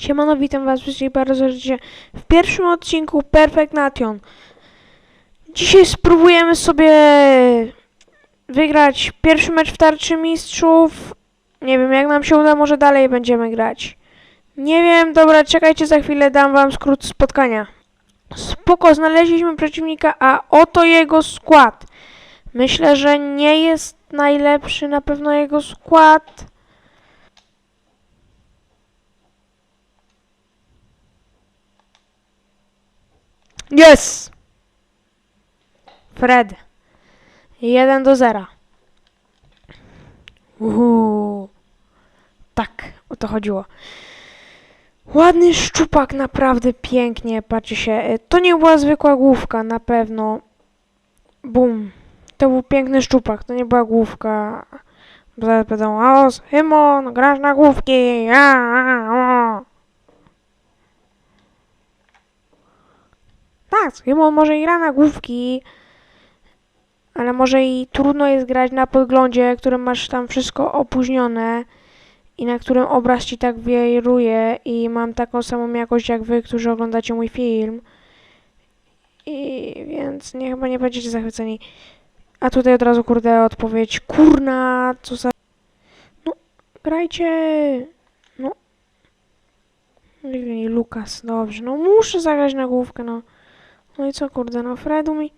Siemano, witam was wszystkich bardzo serdecznie w pierwszym odcinku Perfect Nation. Dzisiaj spróbujemy sobie wygrać pierwszy mecz w Tarczy Mistrzów. Nie wiem, jak nam się uda, może dalej będziemy grać. Nie wiem, dobra, czekajcie, za chwilę dam wam skrót spotkania. Spoko, znaleźliśmy przeciwnika, a oto jego skład. Myślę, że nie jest najlepszy na pewno jego skład. Yes! Fred. 1 do 0. Uhu. Tak, o to chodziło. Ładny szczupak, naprawdę pięknie, patrzy się. E, To nie była zwykła główka, na pewno. Bum. To był piękny szczupak, to nie była główka. Zaraz będą, o, Simon, grasz na główki. A, a, o. Tak, Simon może i gra na główki, ale może i trudno jest grać na podglądzie, którym masz tam wszystko opóźnione i na którym obraz ci tak wiruje i mam taką samą jakość jak wy, którzy oglądacie mój film. I więc nie, chyba nie będziecie zachwyceni. A tutaj od razu kurde odpowiedź, kurna, co za... No, grajcie! No. Lukas, dobrze, no muszę zagrać na główkę, no. No i co kurde, no Fredu mi...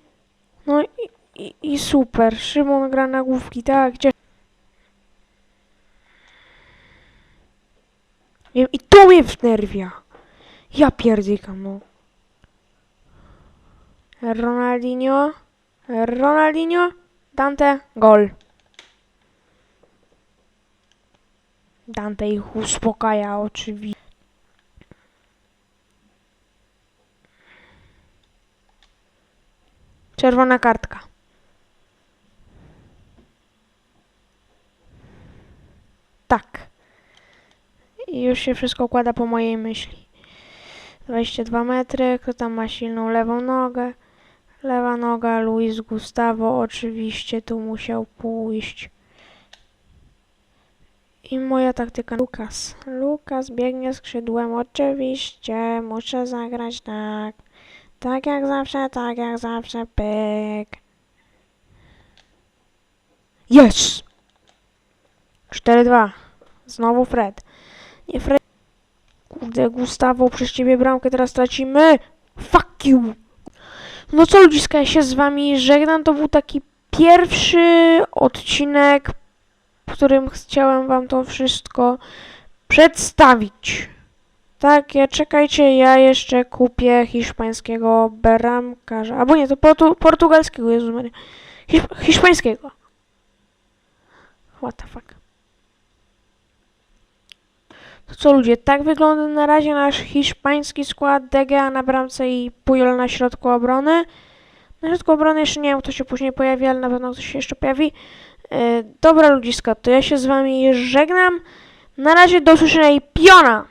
No i, i, i super, Szymon gra na główki, tak, gdzie... Wiem, i to mnie wnerwia. Ja pierdykam, no. Ronaldinho, Ronaldinho, Dante, gol. Dante ich uspokaja oczywiście. Czerwona kartka. Tak. I już się wszystko układa po mojej myśli. 22 metry, kto tam ma silną lewą nogę? Lewa noga, Luis Gustavo oczywiście tu musiał pójść. I moja taktyka Lukas. Lukas biegnie skrzydłem, oczywiście, muszę zagrać tak. Tak jak zawsze, tak jak zawsze, pyk. Yes! 4-2. Znowu Fred. Nie Fred. Kurde, Gustavo, przez ciebie bramkę teraz tracimy. Fuck you! No co ludziska, ja się z wami żegnam. To był taki pierwszy odcinek, w którym chciałem wam to wszystko przedstawić. Tak, ja czekajcie, ja jeszcze kupię hiszpańskiego bramkarza. Albo nie, to portu, portugalskiego, Jezu Maria. Hiszp hiszpańskiego. What the fuck. To co ludzie, tak wygląda na razie nasz hiszpański skład DGA na bramce i Pujol na środku obrony. Na środku obrony jeszcze nie wiem, kto się później pojawi, ale na pewno ktoś się jeszcze pojawi. E, dobra ludziska, to ja się z wami żegnam. Na razie do usłyszenia i piona!